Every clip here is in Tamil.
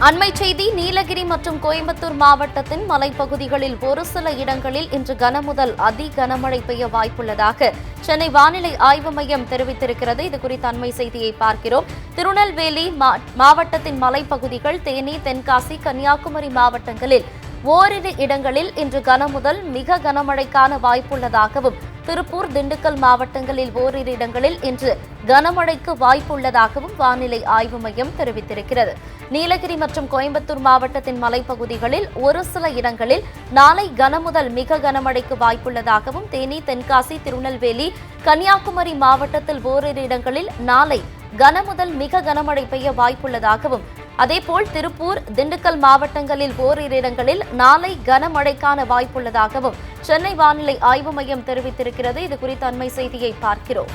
அண்மை செய்தி நீலகிரி மற்றும் கோயம்புத்தூர் மாவட்டத்தின் மலைப்பகுதிகளில் ஒரு சில இடங்களில் இன்று கனமுதல் அதி கனமழை பெய்ய வாய்ப்புள்ளதாக சென்னை வானிலை ஆய்வு மையம் தெரிவித்திருக்கிறது. இது குறித்த அண்மை செய்தியை பார்க்கிறோம். திருநெல்வேலி மா- மாவட்டத்தின் மலைப்பகுதிகள் தேனி தென்காசி கன்னியாகுமரி மாவட்டங்களில் ஓரிரு இடங்களில் இன்று கனமுதல் மிக கனமழைக்கான வாய்ப்புள்ளதாகவும் திருப்பூர் திண்டுக்கல் மாவட்டங்களில் ஓரிரு இடங்களில் இன்று கனமழைக்கு வாய்ப்புள்ளதாகவும் வானிலை ஆய்வு மையம் தெரிவித்திருக்கிறது. நீலகிரி மற்றும் கோயம்புத்தூர் மாவட்டத்தின் மலைப்பகுதிகளில் ஒரு சில இடங்களில் நாளை கனமுதல் மிக கனமழைக்கு வாய்ப்புள்ளதாகவும் தேனி தென்காசி திருநெல்வேலி கன்னியாகுமரி மாவட்டத்தில் ஓரிரு இடங்களில் நாளை கனமுதல் மிக கனமழை பெய்ய வாய்ப்புள்ளதாகவும் அதேபோல் திருப்பூர் திண்டுக்கல் மாவட்டங்களில் ஓரிரு இடங்களில் நாளை கனமழைக்கான வாய்ப்புள்ளதாகவும் சென்னை வானிலை ஆய்வு மையம் தெரிவித்திருக்கிறது. இது குறித்த அண்மை செய்தியை பார்க்கிறோம்.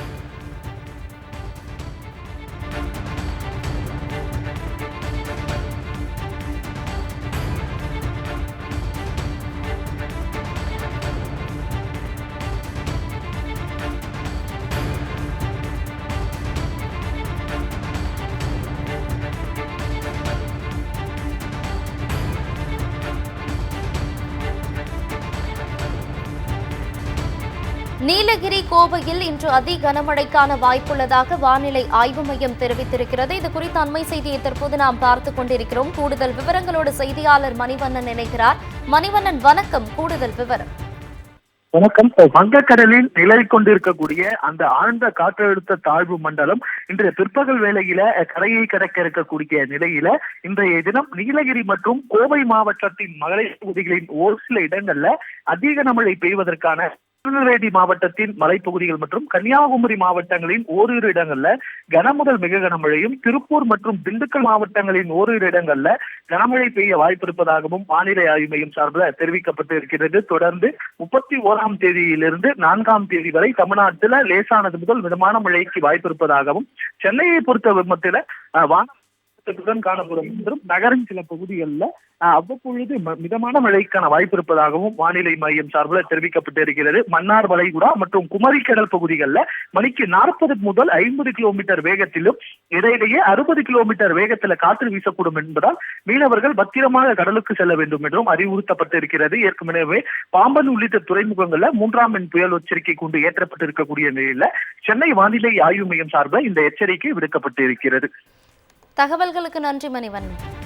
நீலகிரி கோவையில் இன்று அதி கனமழைக்கான வாய்ப்புள்ளதாக வானிலை ஆய்வு மையம் தெரிவித்திருக்கிறது. இது குறித்த அண்மை செய்தியை தற்போது நாம் பார்த்துக் கொண்டிருக்கிறோம். கூடுதல் விவரங்களோடு செய்தியாளர் மணிவண்ணன் இணைக்கிறார் மணிவண்ணன் வணக்கம். கூடுதல் விவரம். வணக்கம். வங்கக்கடலில் நிலை கொண்டிருக்கக்கூடிய அந்த ஆழ்ந்த காற்றழுத்த தாழ்வு மண்டலம் இன்றைய பிற்பகல் வேளையில கரையை கடக்க இருக்கக்கூடிய நிலையில இன்றைய தினம் நீலகிரி மற்றும் கோவை மாவட்டத்தின் மகளிர் பகுதிகளின் ஒரு சில இடங்கள்ல அதிக மழை பெய்வதற்கான திருநெல்வேலி மாவட்டத்தின் மலைப்பகுதிகள் மற்றும் கன்னியாகுமரி மாவட்டங்களின் ஓரிரு இடங்கள்ல கனமுதல் மிக கனமழையும் திருப்பூர் மற்றும் திண்டுக்கல் மாவட்டங்களின் ஓரிரு இடங்கள்ல கனமழை பெய்ய வாய்ப்பு இருப்பதாகவும் வானிலை ஆய்வு மையம் சார்பில் தெரிவிக்கப்பட்டு இருக்கிறது தொடர்ந்து முப்பத்தி ஓராம் தேதியிலிருந்து நான்காம் தேதி வரை தமிழ்நாட்டில் லேசானது முதல் மிதமான மழைக்கு வாய்ப்பு இருப்பதாகவும் சென்னையை பொறுத்த விதத்தில் வானத்துடன் காணப்படும். என்றும் நகரின் சில பகுதிகளில் அவ்வப்பொழுது மிதமான மழைக்கான வாய்ப்பு இருப்பதாகவும் வானிலை மையம் சார்பில் தெரிவிக்கப்பட்டு இருக்கிறது மன்னார் வளைகுடா மற்றும் குமரிக்கடல் பகுதிகளில் மணிக்கு நாற்பது முதல் ஐம்பது கிலோமீட்டர் வேகத்திலும் இடையிடையே அறுபது கிலோமீட்டர் வேகத்தில் காற்று வீசக்கூடும் என்பதால் மீனவர்கள் பத்திரமாக கடலுக்கு செல்ல வேண்டும் என்றும் அறிவுறுத்தப்பட்டு இருக்கிறது ஏற்கனவே பாம்பன் உள்ளிட்ட துறைமுகங்களில் மூன்றாம் எண் புயல் எச்சரிக்கை கொண்டு ஏற்றப்பட்டிருக்கக்கூடிய நிலையில சென்னை வானிலை ஆய்வு மையம் சார்பில் இந்த எச்சரிக்கை விடுக்கப்பட்டு இருக்கிறது தகவல்களுக்கு நன்றி மணிவண்ணன்.